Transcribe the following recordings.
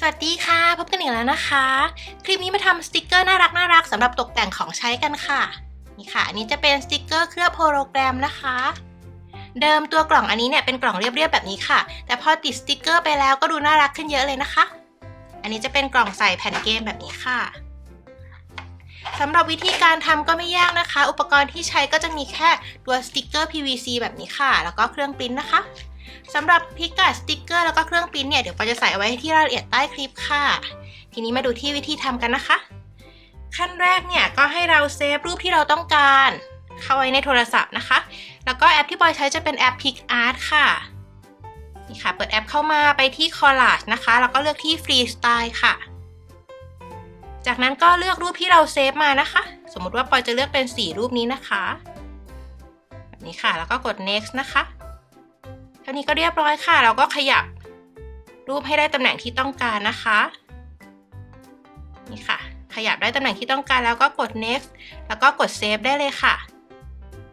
สวัสดีค่ะ พบกันอีกแล้วนะคะ คลิปนี้มาทำสติกเกอร์น่ารักน่ารักสำหรับตกแต่งของใช้กันค่ะ นี่ค่ะ อันนี้จะเป็นสติกเกอร์เคลือบโฮโลแกรมนะคะ เดิมตัวกล่องอันนี้เนี่ยเป็นกล่องเรียบๆแบบนี้ค่ะ แต่พอติดสติกเกอร์ไปแล้วก็ดูน่ารักขึ้นเยอะเลยนะคะ อันนี้จะเป็นกล่องใส่แผ่นเกมแบบนี้ค่ะสำหรับวิธีการทำก็ไม่ยากนะคะ อุปกรณ์ที่ใช้ก็จะมีแค่ตัวสติกเกอร์ PVC แบบนี้ค่ะ แล้วก็เครื่องปริ้นนะคะ สำหรับพิกัดสติกเกอร์แล้วก็เครื่องปิ้นเนี่ยเดี๋ยวปอจะใส่ไว้ที่รายละเอียดใต้คลิปค่ะ ทีนี้มาดูที่วิธีทำกันนะคะ ขั้นแรกเนี่ยก็ให้เราเซฟรูปที่เราต้องการ เข้าไว้ในโทรศัพท์นะคะ แล้วก็แอปที่ปอยใช้จะเป็นแอป PicArt ค่ะนี่ค่ะ เปิดแอปเข้ามาไปที่ Collage นะคะ แล้วก็เลือกที่ Freestyle ค่ะ จากนั้นก็เลือกรูปที่เราเซฟมานะคะ สมมติว่าปอยจะเลือกเป็น 4 รูปนี้นะคะ แบบนี้ค่ะ แล้วก็กด next นะคะ ท่านี้ก็เรียบร้อยค่ะ เราก็ขยับรูปให้ได้ตำแหน่งที่ต้องการนะคะ นี่ค่ะ ขยับได้ตำแหน่งที่ต้องการแล้วก็กด next แล้วก็กด save ได้เลยค่ะ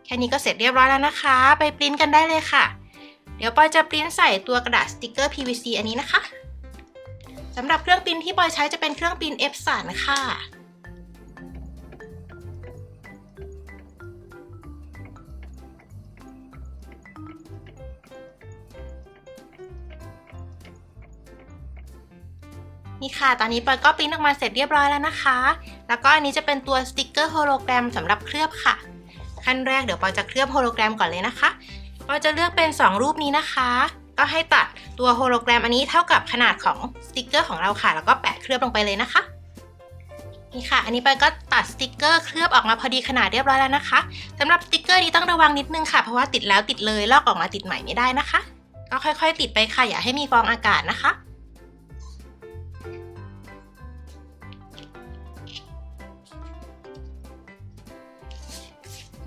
แค่นี้ก็เสร็จเรียบร้อยแล้วนะคะ ไปปริ้นกันได้เลยค่ะ เดี๋ยวปอยจะปริ้นใส่ตัวกระดาษสติกเกอร์ PVC อันนี้นะคะสำหรับเครื่องปริ้นที่ปอยใช้จะเป็นเครื่องปริ้น Epson ค่ะ นี่ค่ะ ตอนนี้ปอยก็ปริ้นออกมาเสร็จเรียบร้อยแล้วนะคะ แล้วก็อันนี้จะเป็นตัวสติกเกอร์โฮโลแกรมสำหรับเคลือบค่ะ ขั้นแรกเดี๋ยวปอยจะเคลือบโฮโลแกรมก่อนเลยนะคะปอยจะเลือกเป็น 2 รูปนี้นะคะ ก็ให้ตัดตัวโฮโลแกรมอันนี้เท่ากับขนาดของสติกเกอร์ของเราค่ะ แล้วก็แปะเคลือบลงไปเลยนะคะ นี่ค่ะ อันนี้ปอยก็ตัดสติกเกอร์เคลือบออกมาพอดีขนาดเรียบร้อยแล้วนะคะสำหรับสติกเกอร์นี้ต้องระวังนิดนึงค่ะ เพราะว่าติดแล้วติดเลยลอกออกมาติดใหม่ไม่ได้นะคะ ก็ค่อยๆ ติดไปค่ะ อย่าให้มีฟองอากาศนะคะ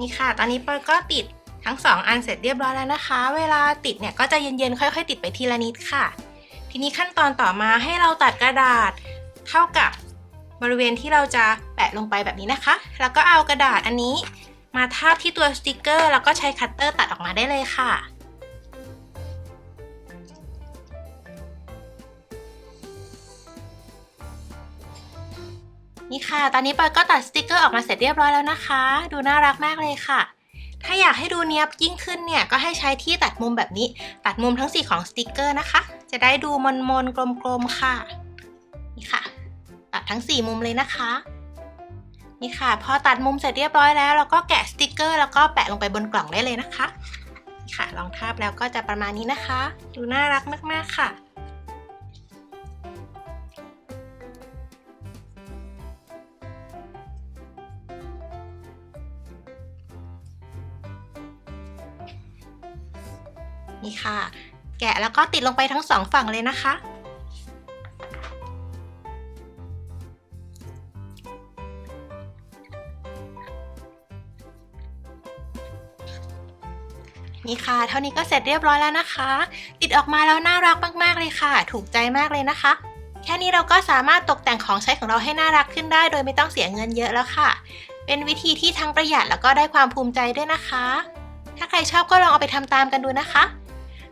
นี่ค่ะ ตอนนี้ปอยก็ติดทั้ง 2 อันเสร็จเรียบร้อยแล้วนะคะ เวลาติดเนี่ยก็จะเย็นๆ ค่อย ๆ ติดไปทีละนิดค่ะ ทีนี้ขั้นตอนต่อมาให้เราตัดกระดาษเข้ากับบริเวณที่เราจะแปะลงไปแบบนี้นะคะ แล้วก็เอากระดาษอันนี้ มาทาบที่ตัวสติกเกอร์ แล้วก็ใช้คัตเตอร์ตัดออกมาได้เลยค่ะ นี่ค่ะ ตอนนี้ปอยก็ตัดสติกเกอร์ออกมาเสร็จเรียบร้อยแล้วนะคะ ดูน่ารักมากเลยค่ะ ถ้าอยากให้ดูเนี้ยบยิ่งขึ้นเนี่ย ก็ให้ใช้ที่ตัดมุมแบบนี้ ตัดมุมทั้ง 4 ของสติกเกอร์นะคะ จะได้ดูมนมนกลมๆค่ะ นี่ค่ะ ตัดทั้ง 4 มุมเลยนะคะ นี่ค่ะ พอตัดมุมเสร็จเรียบร้อยแล้ว เราก็แกะสติกเกอร์แล้วก็แปะลงไปบนกล่องได้เลยนะคะนี่ค่ะ ลองทาบแล้วก็จะประมาณนี้นะคะ ดูน่ารักมากๆค่ะ นี่ค่ะ แกะแล้วก็ติดลงไปทั้งสองฝั่งเลยนะคะ นี่ค่ะ เท่านี้ก็เสร็จเรียบร้อยแล้วนะคะ ติดออกมาแล้วน่ารักมาก ๆ เลยค่ะ ถูกใจมากเลยนะคะ แค่นี้เราก็สามารถตกแต่งของใช้ของเราให้น่ารักขึ้นได้ โดยไม่ต้องเสียเงินเยอะแล้วค่ะ เป็นวิธีที่ทั้งประหยัดแล้วก็ได้ความภูมิใจด้วยนะคะถ้าใครชอบก็ลองเอาไปทำตามกันดูนะคะ